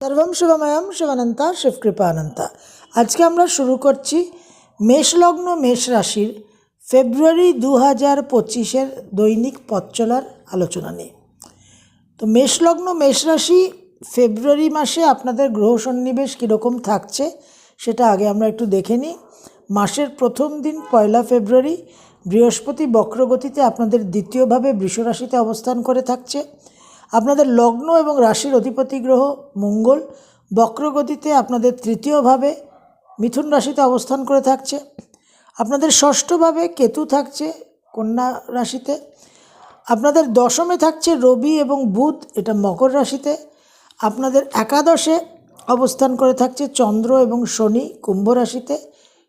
সর্বম শিবময়ম শিবানন্তা শিবকৃপানন্তা। আজকে আমরা শুরু করছি মেষলগ্ন মেষ রাশির ফেব্রুয়ারি দু হাজার পঁচিশের দৈনিক পথ চলার আলোচনা নিয়ে। তো মেষলগ্ন মেষ রাশি ফেব্রুয়ারি মাসে আপনাদের গ্রহ সন্নিবেশ কীরকম থাকছে সেটা আগে আমরা একটু দেখে নিই। মাসের প্রথম দিন পয়লা ফেব্রুয়ারি, বৃহস্পতি বক্রগতিতে আপনাদের দ্বিতীয়ভাবে বৃষরাশিতে অবস্থান করে থাকছে। আপনাদের লগ্ন এবং রাশির অধিপতি গ্রহ মঙ্গল, বক্রগতিতে আপনাদের তৃতীয়ভাবে মিথুন রাশিতে অবস্থান করে থাকছে। আপনাদের ষষ্ঠভাবে কেতু থাকছে কন্যা রাশিতে। আপনাদের দশমে থাকছে রবি এবং বুধ, এটা মকর রাশিতে। আপনাদের একাদশে অবস্থান করে থাকছে চন্দ্র এবং শনি কুম্ভ রাশিতে।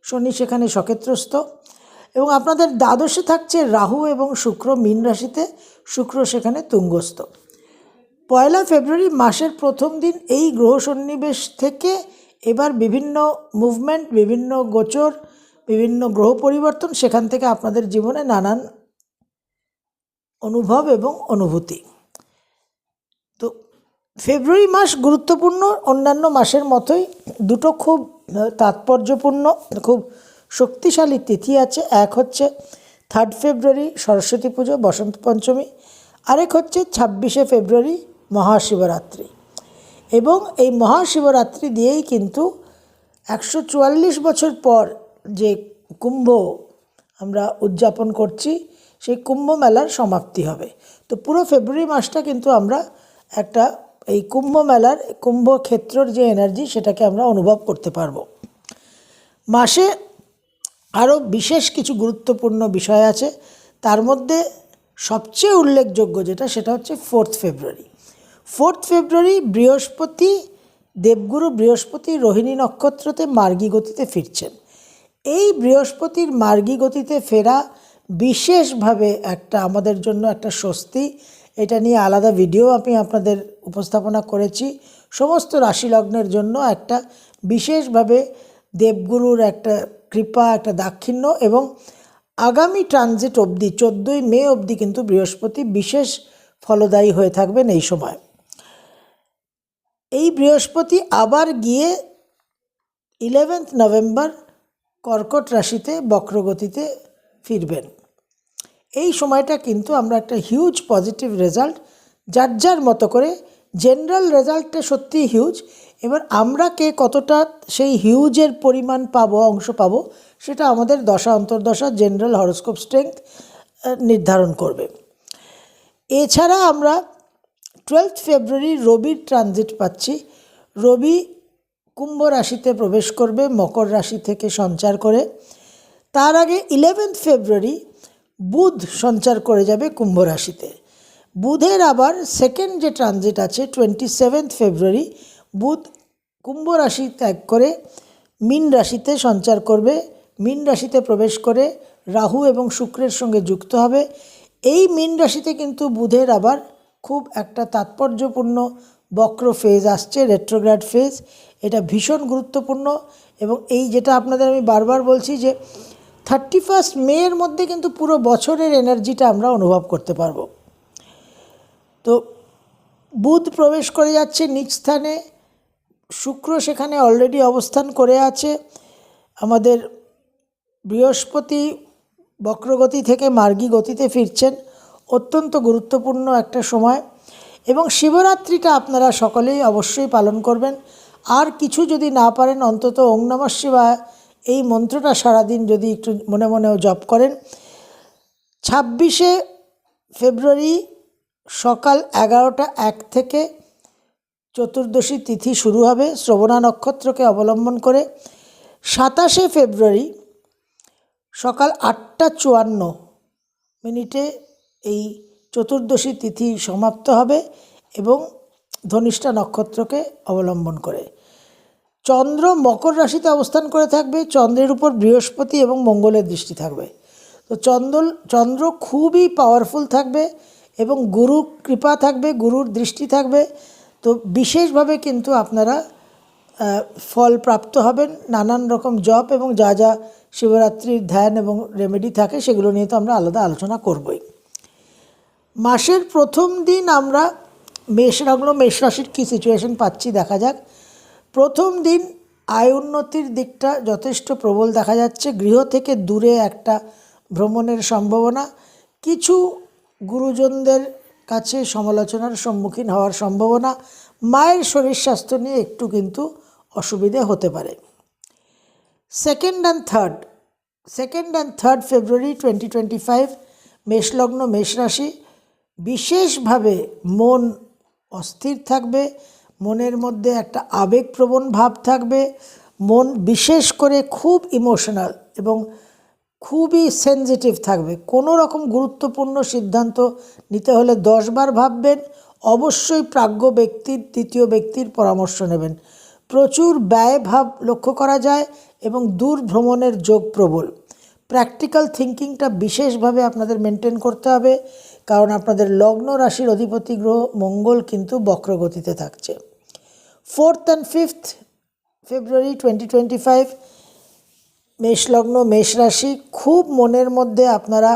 শনি সেখানে সক্ষেত্রস্থ এবং আপনাদের দ্বাদশে থাকছে রাহু এবং শুক্র মীন রাশিতে। শুক্র সেখানে তুঙ্গস্থ। পয়লা ফেব্রুয়ারি মাসের প্রথম দিন এই গ্রহ সন্নিবেশ থেকে এবার বিভিন্ন মুভমেন্ট বিভিন্ন গোচর, বিভিন্ন গ্রহ পরিবর্তন সেখান থেকে আপনাদের জীবনে নানান অনুভব এবং অনুভূতি। তো ফেব্রুয়ারি মাস গুরুত্বপূর্ণ, অন্যান্য মাসের মতোই দুটো খুব তাৎপর্যপূর্ণ, খুব শক্তিশালী তিথি আছে। এক হচ্ছে থার্ড ফেব্রুয়ারি সরস্বতী পুজো, বসন্ত পঞ্চমী। আরেক হচ্ছে ছাব্বিশে ফেব্রুয়ারি মহাশিবরাত্রি। এবং এই মহাশিবরাত্রি দিয়েই কিন্তু একশো চুয়াল্লিশ বছর পর যে কুম্ভ আমরা উদযাপন করছি, সেই কুম্ভ মেলার সমাপ্তি হবে। তো পুরো ফেব্রুয়ারি মাসটা কিন্তু আমরা একটা এই কুম্ভ মেলার, কুম্ভ ক্ষেত্রর যে এনার্জি সেটাকে আমরা অনুভব করতে পারব। মাসে আরও বিশেষ কিছু গুরুত্বপূর্ণ বিষয় আছে। তার মধ্যে সবচেয়ে উল্লেখযোগ্য যেটা, সেটা হচ্ছে ফোর্থ ফেব্রুয়ারি ফোর্থ ফেব্রুয়ারি বৃহস্পতি, দেবগুরু বৃহস্পতি রোহিণী নক্ষত্রতে মার্গী গতিতে ফিরছেন। এই বৃহস্পতির মার্গী গতিতে ফেরা বিশেষভাবে একটা আমাদের জন্য একটা স্বস্তি। এটা নিয়ে আলাদা ভিডিও আমি আপনাদের উপস্থাপনা করেছি। সমস্ত রাশি লগ্নের জন্য একটা বিশেষভাবে দেবগুরুর একটা কৃপা, একটা দাক্ষিণ্য এবং আগামী ট্রানজিট অবধি, চোদ্দোই মে অবধি কিন্তু বৃহস্পতি বিশেষ ফলদায়ী হয়ে থাকবেন এই সময়। এই বৃহস্পতি আবার গিয়ে ইলেভেন্থ নভেম্বর কর্কট রাশিতে বক্রগতিতে ফিরবেন। এই সময়টা কিন্তু আমরা একটা হিউজ পজিটিভ রেজাল্ট যার যার মতো করে জেনারেল রেজাল্টটা সত্যিই হিউজ এবার আমরা কে কতটা সেই হিউজের পরিমাণ পাবো, অংশ পাবো, সেটা আমাদের দশা, অন্তর্দশা জেনারেল হরোস্কোপ স্ট্রেংথ নির্ধারণ করবে। এছাড়া আমরা টুয়েলথ ফেব্রুয়ারি রবির ট্রানজিট পাচ্ছি। রবি কুম্ভ রাশিতে প্রবেশ করবে, মকর রাশি থেকে সঞ্চার করে। তার আগে ইলেভেন্থ ফেব্রুয়ারি বুধ সঞ্চার করে যাবে কুম্ভ রাশিতে। বুধের আবার সেকেন্ড যে ট্রানজিট আছে টোয়েন্টি সেভেন্থ ফেব্রুয়ারি বুধ কুম্ভ রাশি ত্যাগ করে মীন রাশিতে সঞ্চার করবে। মীন রাশিতে প্রবেশ করে রাহু এবং শুক্রের সঙ্গে যুক্ত হবে। এই মীন রাশিতে কিন্তু বুধের আবার খুব একটা তাৎপর্যপূর্ণ বক্র ফেজ আসছে রেট্রোগ্রাড ফেজ এটা ভীষণ গুরুত্বপূর্ণ এবং এই যেটা আপনাদের আমি বারবার বলছি যে থার্টি ফার্স্ট মে এর মধ্যে কিন্তু পুরো বছরের এনার্জিটা আমরা অনুভব করতে পারব। তো বুধ প্রবেশ করে যাচ্ছে নিজ স্থানে, শুক্র সেখানে অলরেডি অবস্থান করে আছে। আমাদের বৃহস্পতি বক্রগতি থেকে মার্গী গতিতে ফিরছেন। অত্যন্ত গুরুত্বপূর্ণ একটা সময় এবং শিবরাত্রিটা আপনারা সকলেই অবশ্যই পালন করবেন। আর কিছু যদি না পারেন, অন্তত ওং নমঃ শিবায় এই মন্ত্রটা সারাদিন যদি একটু মনে মনেও জপ করেন। ছাব্বিশে ফেব্রুয়ারি সকাল এগারোটা এক থেকে চতুর্দশী তিথি শুরু হবে শ্রবণা নক্ষত্রকে অবলম্বন করে। সাতাশে ফেব্রুয়ারি সকাল আটটা চুয়ান্ন মিনিটে এই চতুর্দশী তিথি সমাপ্ত হবে এবং ধনিষ্ঠা নক্ষত্রকে অবলম্বন করে। চন্দ্র মকর রাশিতে অবস্থান করে থাকবে, চন্দ্রের উপর বৃহস্পতি এবং মঙ্গলের দৃষ্টি থাকবে। তো চন্দ্র চন্দ্র খুবই পাওয়ারফুল থাকবে এবং গুরু কৃপা থাকবে, গুরুর দৃষ্টি থাকবে। তো বিশেষভাবে কিন্তু আপনারা ফল প্রাপ্ত হবেন, নানান রকম জপ এবং যা যা শিবরাত্রির ধ্যান এবং রেমেডি থাকে সেগুলো নিয়ে তো আমরা আলাদা আলোচনা করবই। মাসের প্রথম দিন আমরা মেষ লগ্ন মেষ রাশির কী সিচুয়েশন পাচ্ছি দেখা যাক। প্রথম দিন আয় উন্নতির দিকটা যথেষ্ট প্রবল দেখা যাচ্ছে। গৃহ থেকে দূরে একটা ভ্রমণের সম্ভাবনা। কিছু গুরুজনদের কাছে সমালোচনার সম্মুখীন হওয়ার সম্ভাবনা। মায়ের শরীর স্বাস্থ্য নিয়ে একটু কিন্তু অসুবিধে হতে পারে। Second and third second and third February twenty twenty five মেষলগ্ন মেষ রাশি। বিশেষভাবে মন অস্থির থাকবে, মনের মধ্যে একটা আবেগপ্রবণ ভাব থাকবে, মন বিশেষ করে খুব ইমোশনাল এবং খুবই সেনজিটিভ থাকবে। কোনো রকম গুরুত্বপূর্ণ সিদ্ধান্ত নিতে হলে দশবার ভাববেন, অবশ্যই প্রাজ্ঞ ব্যক্তির তৃতীয় ব্যক্তির পরামর্শ নেবেন। প্রচুর ব্যয় ভাব লক্ষ্য করা যায় এবং দূর ভ্রমণের যোগ প্রবল। প্র্যাকটিক্যাল থিঙ্কিংটা বিশেষভাবে আপনাদের মেনটেন করতে হবে। কারণ আপনাদের লগ্ন রাশির অধিপতি গ্রহ মঙ্গল কিন্তু বক্রগতিতে থাকছে। Fourth and fifth February twenty twenty five মেষলগ্ন মেষ রাশি, খুব মনের মধ্যে আপনারা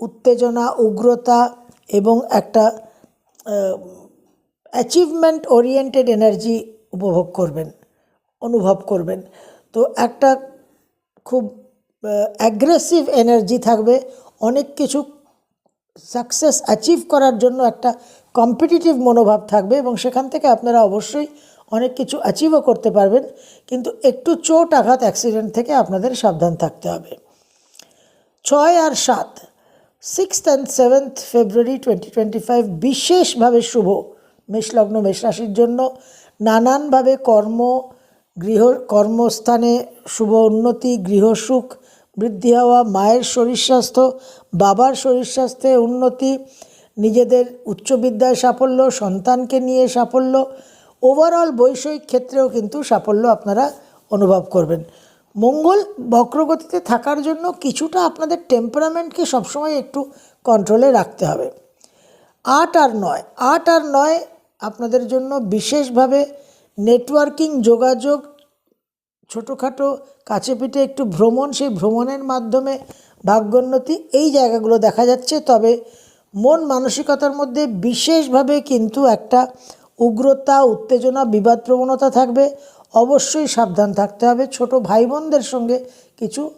উত্তেজনা, উগ্রতা এবং একটা অ্যাচিভমেন্ট ওরিয়েন্টেড এনার্জি উপভোগ করবেন, অনুভব করবেন। তো একটা খুব অ্যাগ্রেসিভ এনার্জি থাকবে, অনেক কিছু সাকসেস অ্যাচিভ করার জন্য একটা কম্পিটিটিভ মনোভাব থাকবে এবং সেখান থেকে আপনারা অবশ্যই অনেক কিছু অ্যাচিভও করতে পারবেন। কিন্তু একটু চোট আঘাত অ্যাক্সিডেন্ট থেকে আপনাদের সাবধান থাকতে হবে। ছয় আর সাত sixth and seventh February twenty twenty five বিশেষভাবে শুভ। মেষলগ্ন মেষ রাশির জন্য নানানভাবে কর্ম, গৃহ, কর্মস্থানে শুভ উন্নতি গৃহসুখ বৃদ্ধি হওয়া, মায়ের শরীর স্বাস্থ্য, বাবার শরীর স্বাস্থ্যে উন্নতি, নিজেদের উচ্চ বিদ্যায় সাফল্য, সন্তানকে নিয়ে সাফল্য ওভারঅল বৈষয়িক ক্ষেত্রেও কিন্তু সাফল্য আপনারা অনুভব করবেন। মঙ্গল বক্রগতিতে থাকার জন্য কিছুটা আপনাদের টেম্পারামেন্টকে সবসময় একটু কন্ট্রোলে রাখতে হবে। আট আর নয়, আট আর নয় আপনাদের জন্য বিশেষভাবে নেটওয়ার্কিং যোগাযোগ ছোটোখাটো কাছে পিঠে একটু ভ্রমণ, সেই ভ্রমণের মাধ্যমে ভাগ্যোন্নতি এই জায়গাগুলো দেখা যাচ্ছে। তবে মন মানসিকতার মধ্যে বিশেষভাবে কিন্তু একটা উগ্রতা, উত্তেজনা, বিবাদ প্রবণতা থাকবে। অবশ্যই সাবধান থাকতে হবে। ছোট ভাই বোনদের সঙ্গে কিছু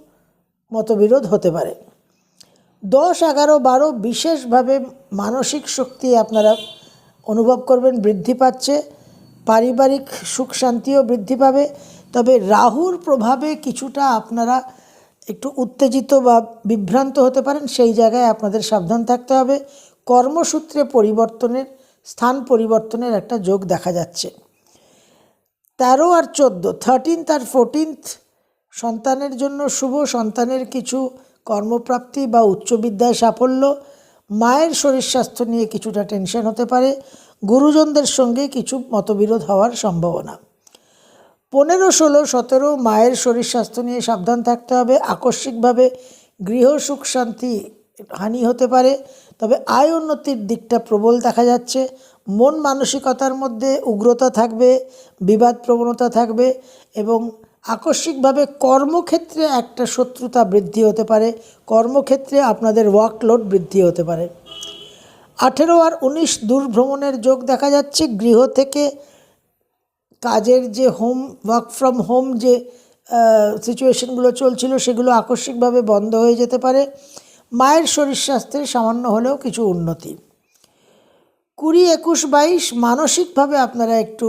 মতবিরোধ হতে পারে। দশ, এগারো, বারো বিশেষভাবে মানসিক শক্তি আপনারা অনুভব করবেন, বৃদ্ধি পাচ্ছে। পারিবারিক সুখ শান্তিও বৃদ্ধি পাবে। তবে রাহুর প্রভাবে কিছুটা আপনারা একটু উত্তেজিত বা বিভ্রান্ত হতে পারেন, সেই জায়গায় আপনাদের সাবধান থাকতে হবে। কর্মসূত্রে পরিবর্তনের, স্থান পরিবর্তনের একটা যোগ দেখা যাচ্ছে। তেরো আর চোদ্দ থার্টিনথ আর ফোরটিনথ সন্তানের জন্য শুভ, সন্তানের কিছু কর্মপ্রাপ্তি বা উচ্চ বিদ্যায় সাফল্য, মায়ের শরীর স্বাস্থ্য নিয়ে কিছুটা টেনশন হতে পারে, গুরুজনদের সঙ্গে কিছু মতবিরোধ হওয়ার সম্ভাবনা। পনেরো, ষোলো, সতেরো, মায়ের শরীর স্বাস্থ্য নিয়ে সাবধান থাকতে হবে। আকস্মিকভাবে গৃহ সুখ, শান্তি, হানি হতে পারে। তবে আয় উন্নতির দিকটা প্রবল দেখা যাচ্ছে। মন মানসিকতার মধ্যে উগ্রতা থাকবে, বিবাদ প্রবণতা থাকবে এবং আকস্মিকভাবে কর্মক্ষেত্রে একটা শত্রুতা বৃদ্ধি হতে পারে। কর্মক্ষেত্রে আপনাদের ওয়ার্কলোড বৃদ্ধি হতে পারে। আঠেরো আর উনিশ দূরভ্রমণের যোগ দেখা যাচ্ছে। গৃহ থেকে কাজের যে হোম ওয়ার্ক ফ্রম হোম যে সিচুয়েশনগুলো চলছিল সেগুলো আকস্মিকভাবে বন্ধ হয়ে যেতে পারে। মায়ের শরীর স্বাস্থ্যের সামান্য হলেও কিছু উন্নতি। কুড়ি, একুশ, বাইশ, মানসিকভাবে আপনারা একটু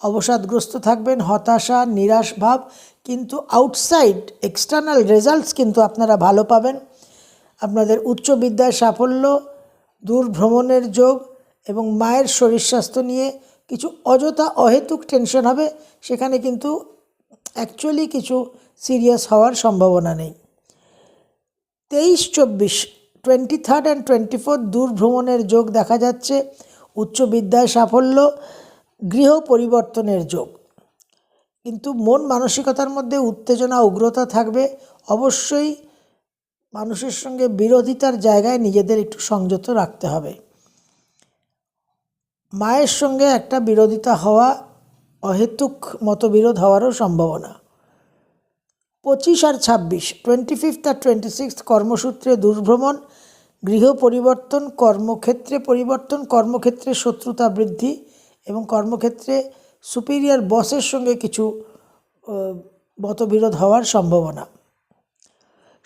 অবসাদগ্রস্ত থাকবেন, হতাশা, নিরাশ ভাব, কিন্তু আউটসাইড এক্সটার্নাল রেজাল্টস কিন্তু আপনারা ভালো পাবেন। আপনাদের উচ্চ বিদ্যায় সাফল্য দূর ভ্রমণের যোগ এবং মায়ের শরীর স্বাস্থ্য নিয়ে কিছু অযথা অহেতুক টেনশন হবে, সেখানে কিন্তু অ্যাকচুয়ালি কিছু সিরিয়াস হওয়ার সম্ভাবনা নেই। তেইশ চব্বিশ twenty third and twenty four দূর ভ্রমণের যোগ দেখা যাচ্ছে, উচ্চ বিদ্যায় সাফল্য, গৃহ পরিবর্তনের যোগ। কিন্তু মন মানসিকতার মধ্যে উত্তেজনা, উগ্রতা থাকবে, অবশ্যই মানুষের সঙ্গে বিরোধিতার জায়গায় নিজেদের একটু সংযত রাখতে হবে। মায়ের সঙ্গে একটা বিরোধিতা হওয়া অহেতুক মতবিরোধ হওয়ারও সম্ভাবনা। পঁচিশ আর ছাব্বিশ টোয়েন্টি ফিফথ আর টোয়েন্টি সিক্সথ কর্মসূত্রে দুর্ভ্রমণ, গৃহ পরিবর্তন, কর্মক্ষেত্রে পরিবর্তন, কর্মক্ষেত্রে শত্রুতা বৃদ্ধি এবং কর্মক্ষেত্রে সুপিরিয়র বসের সঙ্গে কিছু মতবিরোধ হওয়ার সম্ভাবনা।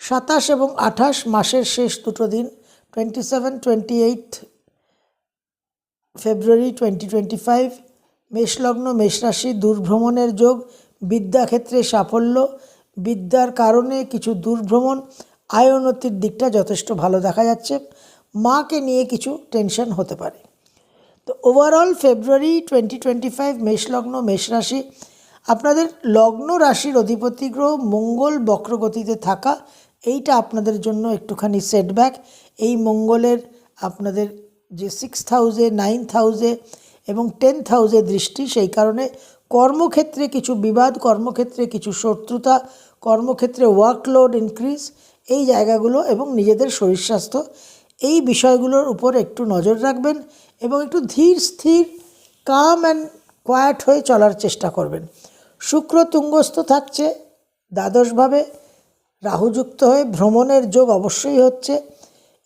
সাতাশ এবং আঠাশ মাসের শেষ দুটো দিন twenty seven twenty eight February twenty twenty five মেষলগ্ন, মেষরাশি, দূরভ্রমণের যোগ, বিদ্যাক্ষেত্রে সাফল্য। বিদ্যার কারণে কিছু দূরভ্রমণ আয় উন্নতির দিকটা যথেষ্ট ভালো দেখা যাচ্ছে। মাকে নিয়ে কিছু টেনশন হতে পারে। তো overall February twenty twenty five মেষলগ্ন, মেষরাশি, আপনাদের লগ্ন রাশির অধিপতি গ্রহ মঙ্গল বক্রগতিতে থাকা, এইটা আপনাদের জন্য একটুখানি সেটব্যাক এই মঙ্গলের আপনাদের যে সিক্স হাউসে নাইন্থ হাউসে এবং টেন্থ হাউসে দৃষ্টি, সেই কারণে কর্মক্ষেত্রে কিছু বিবাদ, কর্মক্ষেত্রে কিছু শত্রুতা, কর্মক্ষেত্রে ওয়ার্কলোড ইনক্রিজ এই জায়গাগুলো এবং নিজেদের শরীর স্বাস্থ্য, এই বিষয়গুলোর উপর একটু নজর রাখবেন এবং একটু ধীর, স্থির কাম অ্যান্ড কোয়াট হয়ে চলার চেষ্টা করবেন। শুক্র তুঙ্গস্থ থাকছে, দ্বাদশভাবে রাহুযুক্ত হয়ে ভ্রমণের যোগ অবশ্যই হচ্ছে।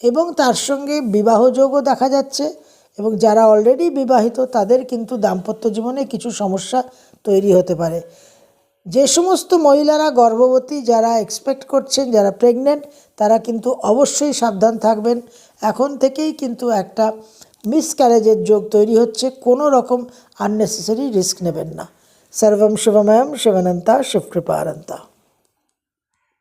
এবং তার সঙ্গে বিবাহযোগও দেখা যাচ্ছে এবং যারা অলরেডি বিবাহিত, তাদের কিন্তু দাম্পত্য জীবনে কিছু সমস্যা তৈরি হতে পারে। যে সমস্ত মহিলারা গর্ভবতী, যারা এক্সপেক্ট করছেন, যারা প্রেগনেন্ট তারা কিন্তু অবশ্যই সাবধান থাকবেন। এখন থেকেই কিন্তু একটা মিসক্যারেজের যোগ তৈরি হচ্ছে, কোনো রকম আননেসেসারি রিস্ক নেবেন না। সর্বম শিবময়ম শিবানন্তা শিবকৃপানন্তা